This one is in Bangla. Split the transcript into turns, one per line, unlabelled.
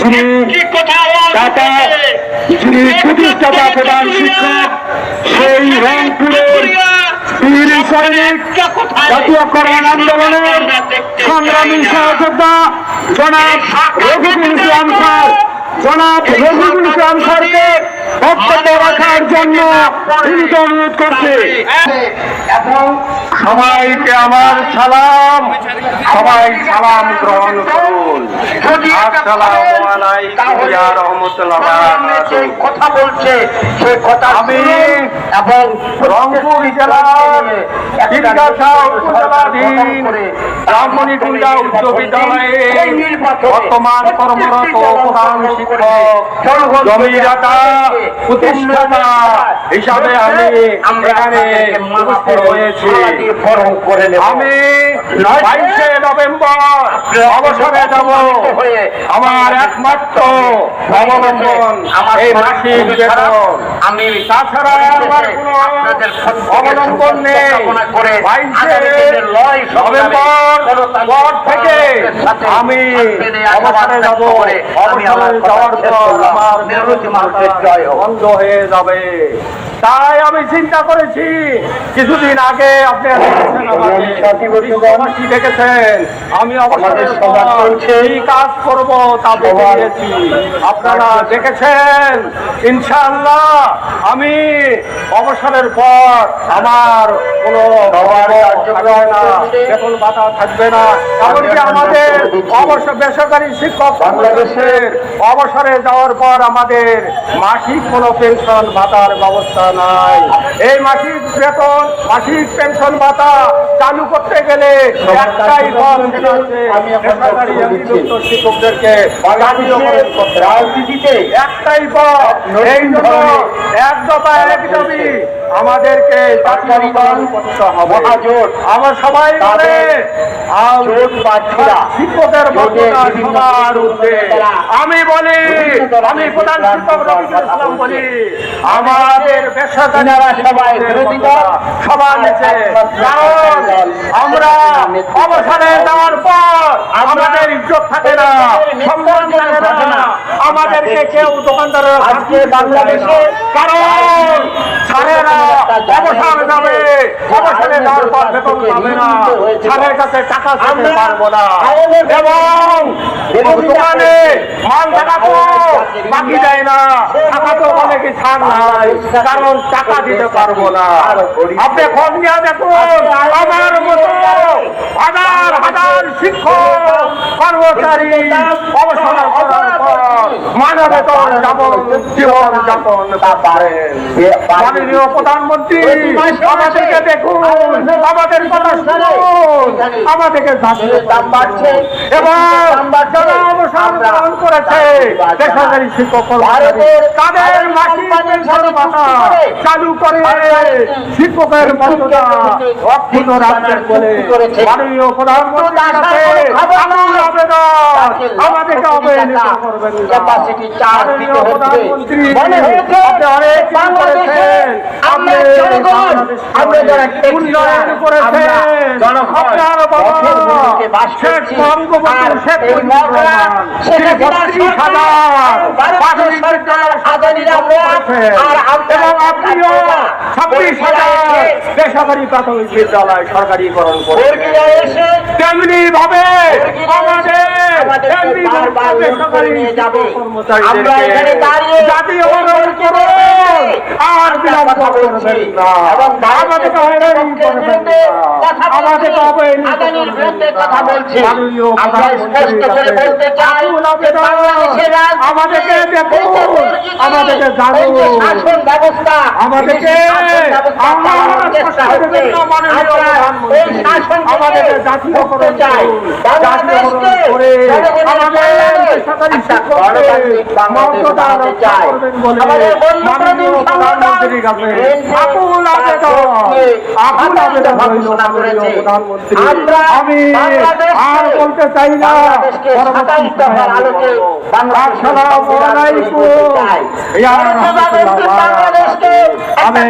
যিনি
উঠেছে?
যিনি প্রতিষ্ঠাতা প্রধান শিক্ষক, সেই রংপুরের বীর সৈনিক জাতীয়করণ আন্দোলনের সংগ্রামী সহযোদ্ধা জনাব রঘুবীর ইসলাম স্যার, জনাব রঘুবীর ইসলাম রাখার জন্য অনুরোধ করছে।
এবং
সবাইকে আমার সালাম। সবাই সালাম গ্রহণ করুন।
কথা বলছে সেই কথা
আমি
এবং
রংপুর জেলার উচ্চ বিদ্যালয়ে বর্তমান কর্মরত প্রধান শিক্ষক জমিদাতা প্রতিষ্ঠাতা হিসাবে আমি এখানে উপস্থিত হয়েছি। আমি বাইশে নভেম্বর অবসরে যাব। আমার একমাত্র অবলম্বন এই মাসিক বেতন
আমি
তাছাড়া আমার কোনো অবলম্বন নেই। বাইশে নভেম্বর পর থেকে আমি অবসরে যাব। অবসরে যাওয়ার পর আমার বন্ধ হয়ে যাবে। você তাই আমি চিন্তা করেছি কিছুদিন আগে আপনি দেখেছেন দেখেছেন আমি কি কাজ করব তা দেখে দিয়েছি আপনারা দেখেছেন ইনশাআল্লাহ আমি অবসরের পর আমার কোনো থাকবে না বেতন ভাতা থাকবে না। এমনকি আমাদের অবসর বেসরকারি শিক্ষক বাংলাদেশের অবসরে যাওয়ার পর আমাদের মাসিক কোনো পেনশন ভাতার ব্যবস্থা নাই। এই মাসিক বেতন মাসিক পেনশন ভাতা চালু করতে গেলে একটাই শিক্ষকদেরকে।
রাজনীতিতে
একটাই পথ এই জন্য এক দফা এক দাবি। আমাদেরকে
মহাজোট
আমার সবাই বলে
জোট প্রার্থীরা
শিক্ষকের মর্যাদা সবার ঊর্ধ্বে। আমি বলি আমি প্রধান শিক্ষক বলি। আমাদের
সবাই
সবার নিচে কারণ আমরা অবসরে যাওয়ার পর আমাদের ইজ্জত থাকে না সম্মান থাকে না। আমাদেরকে কেউ দোকানদারের
আজকে বাংলাদেশে
কারণ ছাড়েরা অবসর যাবে যাওয়ার পর বেতন পাবে না। কাছে টাকা পারব না। এবং দোকানে মাল টাকা বাকি দেয় না। টাকা তো অনেকে ছাড় নাই কারণ টাকা দিতে পারব না। আপনি খোঁজ নিয়ে দেখুন আমার মতো হাজার হাজার শিক্ষক কর্মচারী অবসর করার পর মানব বেতন যাপন জীবন যাপন পারেন। মাননীয় প্রধানমন্ত্রী আমাদেরকে দেখুন আমাদের কথা শুনুন আমাদেরকে দাম বাড়ছে এবং যারা অবসর গ্রহণ করেছে। বেসরকারি শিক্ষক তাদের মাসিক পেনশন ভাতা চালু করে শিক্ষকের মর্যাদা অক্ষুণ্ণ রাখবেন বলে মাননীয় প্রধানমন্ত্রীর আমার আবেদন আমাদেরকে অবহেলিত করবেন মাননীয় প্রধানমন্ত্রী আপনি অনেক করেছেন। আপনি
যারা
উন্নয়ন করেছেন আপনার বাবা শেখ। শেখ এবং আপনিও ছাব্বিশ হাজার বেসরকারি প্রাথমিক বিদ্যালয় সরকারিকরণ
করে
তেমনি ভাবে
আমাদেরকে বারবার লুট করে নিয়ে যাবে। আমরা এখানে দাঁড়িয়ে
জাতীয়করণ করুন আর বিলম্ব করবেন না।
এবং
আমাদেরকে হয়রানি করবেন
কথা বলছি।
অবহেলিত
আদানির বিরুদ্ধে কথা বলছি। আমরা স্পষ্ট করে বলতে চাই বাংলাদেশের
আমাদেরকে দেখুন আমাদেরকে জানুন।
শাসন ব্যবস্থা
আমাদেরকে আমার আমাদেরকে জাতীয়করণ করে আমাদের
বাংলাদেশ
মর্যাদা রক্ষা করবেন বলে মাননীয় প্রধানমন্ত্রীর কাছে আকুল আবেদন। আকুল আবেদন প্রধানমন্ত্রী। আমি আর বলতে চাই না। আসসালামু আলাইকুম ইয়া রাহমাতুল্লাহ আমি